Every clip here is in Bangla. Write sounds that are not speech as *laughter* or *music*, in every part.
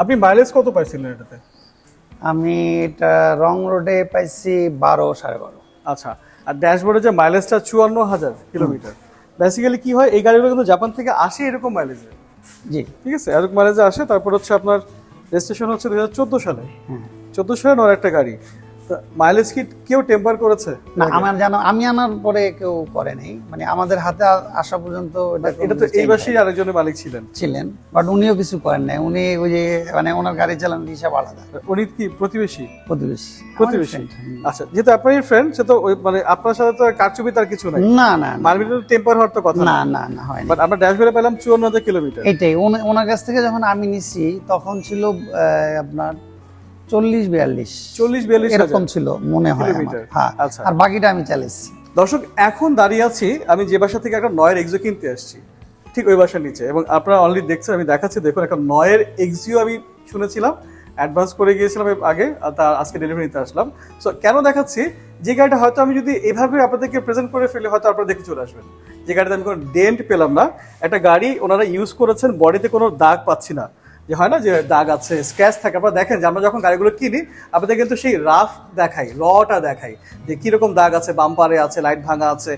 আপনি মাইলেজ কত পাইছিলেন এটাতে? আমি এটা রং রোডে পাইছি বারো সাড়ে বারো। আচ্ছা আর ড্যাশবোর্ডে যে মাইলেজটা চুয়ান্ন হাজার কিলোমিটার বেসিক্যালি কি হয় এই গাড়িগুলো কিন্তু জাপান থেকে আসে এরকম মাইলেজে জি। ঠিক আছে এরকম মাইলেজে আসে তারপর হচ্ছে আপনার রেজিস্ট্রেশন হচ্ছে দু হাজার চোদ্দ সালে। হ্যাঁ। চোদ্দ সালে নয় একটা গাড়ি। মাইলেজ কি কেউ টেম্পার করেছে? না আমার জানো আমি আনার পরে কেউ করে নাই। মানে আমাদের হাতে আসা পর্যন্ত এটা তো এই মাসেই আরেকজনের মালিক ছিলেন। ছিলেন বাট উনিও কিছু করেন নাই। উনি ওই যে মানে ওনার গাড়ি চালানোর হিসাব আলাদা। উনি কি প্রতিবেশী? প্রতিবেশী। প্রতিবেশী। আচ্ছা যেহেতু আপনার ফ্রেন্ড সে তো মানে আপনার সাথে তো আর কারচুপি তার কিছু নাই। না না না, টেম্পার হওয়ার তো কথা না না না হয় বাট আমরা ড্যাশবোর্ডে পেলাম চুয়ান্ন কিলোমিটার এটাই ওনা- ওনার কাছ থেকে যখন আমি নিছি তখন ছিল আপনার চল্লিশ বিয়াল্লিশ। চল্লিশ বিয়াল্লিশ এরকম ছিল মনে হয়। হ্যাঁ আচ্ছা। আর বাকিটা আমি চালিয়েছি দর্শক এখন দাঁড়িয়ে আছি আমি যে বাসা থেকে একটা নয়ের এক্সিও কিনতে আসছি ঠিক ওই বাসার নিচে। এবং আপনারা অলরেডি দেখছেন আমি দেখাচ্ছি দেখুন একটা নয়ের এক্সিও আমি শুনেছিলাম অ্যাডভান্স করে গিয়েছিলাম আগে তার আজকে ডেলিভারি নিতে আসলাম। সো কেন দেখাচ্ছি? যে গাড়িটা হয়তো আমি যদি এভাবে আপনাদেরকে প্রেজেন্ট করে ফেলি হয়তো আপনারা দেখে চলে আসবেন। যে গাড়িতে আমি কোনো ডেন্ট পেলাম না। একটা গাড়ি ওনারা ইউজ করেছেন বডিতে কোনো দাগ পাচ্ছি না। যে হয় না যে দাগ আছে স্ক্র্যাচ থাকে। আপনারা দেখেন যে আমরা যখন গাড়িগুলো কিনি, আপনাদের কিন্তু সেই রাফ দেখাই রটা দেখাই যে কীরকম দাগ আছে বাম্পারে আছে লাইট ভাঙা আছে।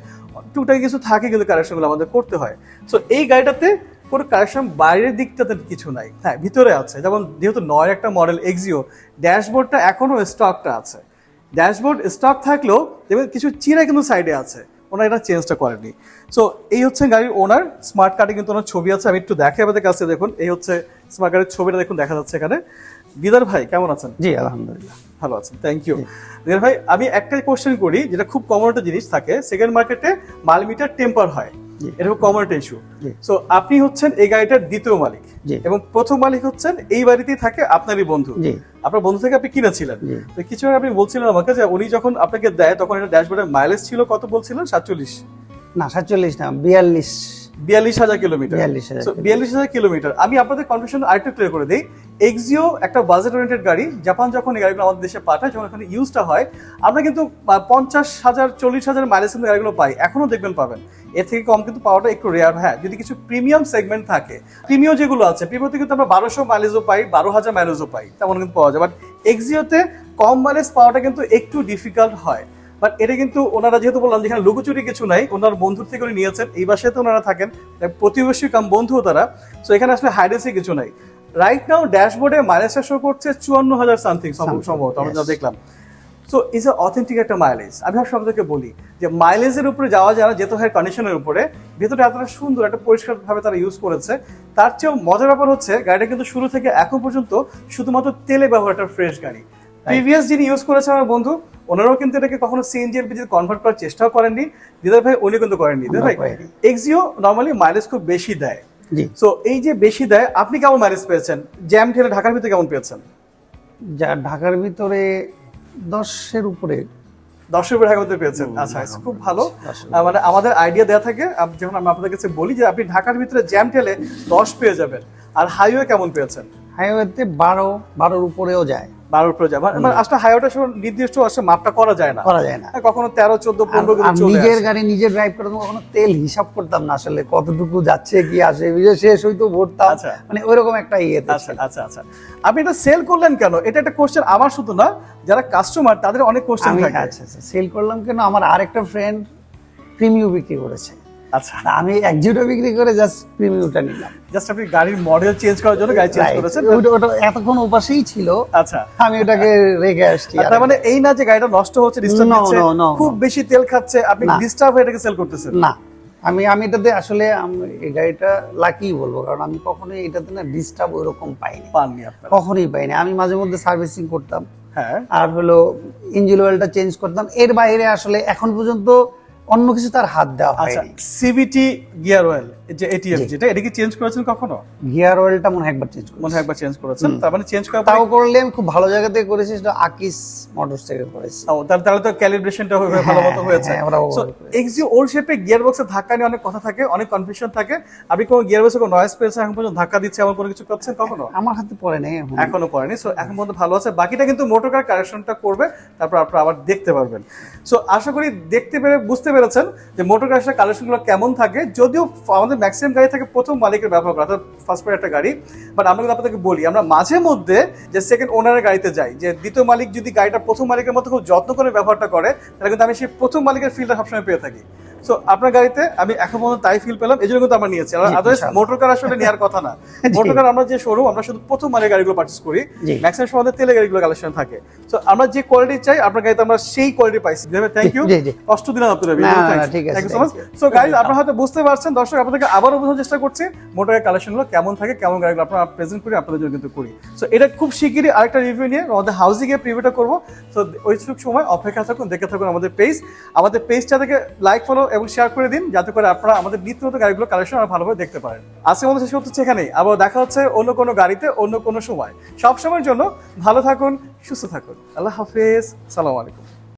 টুকটাক কিছু থাকে কিন্তু কারেকশনগুলো আমাদের করতে হয়। সো এই গাড়িটাতে কোনো কারেকশন বাইরের দিকটাতে কিছু নাই। হ্যাঁ ভিতরে আছে। যেমন যেহেতু নয় একটা মডেল এক্সিও ড্যাশবোর্ডটা এখনও স্টকটা আছে। ড্যাশবোর্ড স্টক থাকলেও, দেখবেন কিছু চিরা কিন্তু সাইডে আছে। ওনার এটা চেঞ্জটা করেনি সো এই হচ্ছে গাড়ির ওনার স্মার্ট কার্ডে কিন্তু ওনার ছবি আছে আমি একটু দেখে আমাদের কাছে দেখুন। এই হচ্ছে স্মার্ট কার্ডের ছবিটা দেখুন দেখা যাচ্ছে এখানে। দিদার ভাই কেমন আছেন? জি আলহামদুলিল্লাহ। ভালো আছেন থ্যাংক ইউ দিদার ভাই আমি একটা কোশ্চেন করি যেটা খুব কমন একটা জিনিস থাকে সেকেন্ড মার্কেটে মালমিটার টেম্পার হয়। এটা খুব কমন একটা ইস্যু সো আপনি হচ্ছেন এই গাড়িটার দ্বিতীয় মালিক। এবং প্রথম মালিক হচ্ছেন এই বাড়িতেই থাকে আপনারই বন্ধু। জি। আপনার বন্ধু থেকে আপনি কিনেছিলেন। কিছু আপনি বলছিলেন আমাকে যে উনি যখন আপনাকে দেয় তখন এটা ড্যাশবোর্ডের মাইলেজ ছিল কত বলছিলেন? সাতচল্লিশ। না সাতচল্লিশ না বিয়াল্লিশ। বিয়াল্লিশ হাজার কিলোমিটার। 42,000 So, বিয়াল্লিশ হাজার কিলোমিটার। আমি আপনাদের কনফিউশন আরেকটু ক্লিয়ার করে দিই। এক্সিও একটা বাজেট ওরিয়েন্টেড গাড়ি। জাপান যখন এই গাড়িগুলো আমাদের দেশে পাঠায় যখন এখানে ইউজটা হয় আমরা কিন্তু পঞ্চাশ হাজার চল্লিশ হাজার মাইলেজ কিন্তু গাড়িগুলো পাই। এখনও দেখবেন পাবেন। এর থেকে কম কিন্তু পাওয়াটা একটু রেয়ার হ্যাঁ যদি কিছু প্রিমিয়াম সেগমেন্ট থাকে প্রিমিয়াম যেগুলো আছে প্রিমিয়তে কিন্তু আমরা বারোশো মাইলেজও পাই বারো হাজার মাইলেজও পাই। তেমন কিন্তু পাওয়া যায়। বাট এক্সিওতে কম মাইলেজ পাওয়াটা কিন্তু একটু ডিফিকাল্ট হয়। বাট এটা কিন্তু ওনারা যেহেতু বললাম যেখানে লুকোচুরি কিছু নাই ওনার বন্ধুর থেকে উনি নিয়েছেন। এই বাসাতে ওনারা থাকেন। প্রতিবেশী কাম বন্ধুও তারা। তো এখানে আসলে হাইডেন্সি কিছু নাই। রাইট নাও ড্যাশবোর্ডে মাইলেজটা শো করছে চুয়ান্ন হাজার সামথিং সম্ভবত আমরা যা দেখলাম। সো ইজ এ অথেন্টিক একটা মাইলেজ আমি সব আপনাদেরকে বলি যে মাইলেজের উপরে যাওয়া যায় না যেতে হয় কন্ডিশনের উপরে। ভেতরে এতটা সুন্দর একটা পরিষ্কার ভাবে তারা ইউজ করেছে। তার চেয়েও মজার ব্যাপার হচ্ছে গাড়িটা কিন্তু শুরু থেকে এখন পর্যন্ত শুধুমাত্র তেলে ব্যবহার একটা ফ্রেশ গাড়ি। প্রিভিয়াস যিনি ইউজ করেছে আমার বন্ধু ওনারাও কিন্তু এটাকে কখনো সিএনজি এলপিজি কনভার্ট করার চেষ্টাও করেননি। দিদার ভাই উনি কিন্তু করেননি। দিদার ভাই এক্সিও নর্মালি মাইলেজ খুব বেশি দেয়। সো এই যে বেশি দেয় আপনি কেমন মাইলেজ পেয়েছেন? জ্যাম ঠেলে ঢাকার ভিতরে কেমন পেয়েছেন? যা ঢাকার ভিতরে দশের উপরে। দশের উপরে ঢাকার ভিতরে পেয়েছেন? আচ্ছা আচ্ছা, খুব ভালো। মানে আমাদের আইডিয়া দেওয়া থাকে যখন আমি আপনাদের কাছে বলি যে আপনি ঢাকার ভিতরে জ্যাম ঠেলে দশ পেয়ে যাবেন। আর হাইওয়ে কেমন পেয়েছেন? হাইওয়েতে বারো বারোর উপরেও যায়। বারোর উপরে যাবেন মানে আসলে হাইওয়েটা নির্দিষ্ট আসলে মাপটা করা যায় না। করা যায় না। হ্যাঁ, কখনো তেরো চোদ্দ পনেরো নিজের গাড়ি নিজে ড্রাইভ করে কখনো তেল হিসাব করতাম না আসলে কতটুকু যাচ্ছে কি আসে শেষ হইতো ভরতাম। আচ্ছা। মানে ওইরকম একটা ইয়ে আচ্ছা আচ্ছা আচ্ছা। আপনি এটা সেল করলেন কেন? এটা একটা কোশ্চেন আমার শুধু না যারা কাস্টমার তাদের অনেক কোশ্চেন থাকে। আচ্ছা আচ্ছা সেল করলাম কেন? আমার আরেকটা ফ্রেন্ড প্রিমিউ বিক্রি করেছে। আচ্ছা আমি এক জিরো বিক্রি করে জাস্ট প্রিমিউটা নিলাম। জাস্ট আপনি গাড়ির মডেল চেঞ্জ করার জন্য গাড়ি চেঞ্জ করেছেন? ওটা ওটা এতক্ষণ উপাসেই ছিল। আচ্ছা। আমি ওটাকে রেখে আসছি তার মানে এই না যে গাড়িটা নষ্ট হচ্ছে ডিস্টার্ব হচ্ছে খুব বেশি তেল খাচ্ছে আপনি। ডিস্টার্ব হয়ে এটাকে সেল করতেছেন? না। আমি আমি এটাতে আসলে আমি এই গাড়িটা লাকি বলব কারণ আমি কখনোই এটাতে না ডিস্টার্ব ওইরকম পাইনি। পাননি কখনোই পাইনি। আমি মাঝে মধ্যে সার্ভিসিং করতাম। হ্যাঁ। আর হলো ইঞ্জিন অয়েলটা চেঞ্জ করতাম। এর বাইরে আসলে এখন পর্যন্ত অন্য কিছু তার হাত দেওয়া হয়নি। সিভিটি গিয়ার অয়েল যে এটিএফ যেটা এটা কি চেঞ্জ করেছেন কখনো? গিয়ার অয়েলটা মনে হয় একবার চেঞ্জ মনে হয় একবার চেঞ্জ করেছেন তার মানে চেঞ্জ করার তাও করলে আমি খুব ভালো জায়গা থেকে করেছি সেটা আকিস মোটরস থেকে করেছি। ও, তাহলে তাহলে তো ক্যালিব্রেশনটা হয়ে ভালো মতো হ্যাঁ, হয়েছে। হ্যাঁ, সো এক্সি ওল্ড শেপে গিয়ার বক্সে ধাক্কা নিয়ে অনেক কথা থাকে অনেক কনফিউশন থাকে। আপনি কোনো গিয়ার বক্সে কোনো নয়েজ পেয়েছেন এখন পর্যন্ত ধাক্কা দিচ্ছে এমন কোনো কিছু করছেন কখনো? আমার হাতে পড়ে নেই এখন। করেনি সো এখন পর্যন্ত ভালো আছে। বাকিটা কিন্তু মোটর কার কারেকশনটা করবে তারপর আপনারা আবার দেখতে পারবেন। সো আশা করি দেখতে পেরে বুঝতে পেরে পেরেছেন যে মোটর গাড়ির কালেকশনগুলো কেমন থাকে, যদিও আমাদের ম্যাক্সিমাম গাড়ি থাকে প্রথম মালিকের ব্যবহার করা, অর্থাৎ ফার্স্ট পার্টি একটা গাড়ি। বাট আমরা কিন্তু আপনাদেরকে বলি, আমরা মাঝে মধ্যে যে সেকেন্ড ওনারের গাড়িতে যাই, যে দ্বিতীয় মালিক যদি গাড়িটা প্রথম মালিকের মতো খুব যত্ন করে ব্যবহারটা করে, তাহলে কিন্তু আমি সেই প্রথম মালিকের ফিল্ডটা সবসময় পেয়ে থাকি। সো আপনার গাড়িতে আমি এখন পর্যন্ত তাই ফিল পেলাম এই জন্য কিন্তু আমরা নিয়েছি। আদারওয়াইজ মোটর কার আসলে নেওয়ার কথা না। *laughs* মোটর কার আমরা যে শোরুম আমরা শুধু প্রথম মানের গাড়িগুলো পার্চেস করি। ম্যাক্সিমাম সময় আমাদের তেলের গাড়িগুলো কালেকশন থাকে। সো আমরা যে কোয়ালিটি চাই আপনার গাড়িতে আমরা সেই কোয়ালিটি পাইছি। Thank you. কষ্ট দিলাম আপনাদের thank you so much so guys আপনারা হয়তো বুঝতে পারছেন দর্শক আপনাদেরকে আবারও বোঝানোর চেষ্টা করছি মোটর মোটরের কালেকশনগুলো কেমন থাকে কেমন গাড়িগুলো আপনারা প্রেজেন্ট করি আপনাদের জন্য কিন্তু করি। সো এটা খুব শিগগিরই আরেকটা রিভিউ নিয়ে আমাদের হাউসিং এ প্রিভিউটা করব। সো ওই সময় অপেক্ষা থাকুন দেখে থাকুন আমাদের পেজ আমাদের পেজটা থেকে লাইক ফলো এবং শেয়ার করে দিন যাতে করে আপনারা আমাদের নিত্য নতুন গাড়িগুলো কালেকশন আর ভালোভাবে দেখতে পারেন। আজকে মতো শেষ হচ্ছে এখানেই। আবার দেখা হচ্ছে অন্য কোনো গাড়িতে অন্য কোনো সময়। সব সময়ের জন্য ভালো থাকুন, সুস্থ থাকুন। আল্লাহ হাফিজ। সালাম আলাইকুম।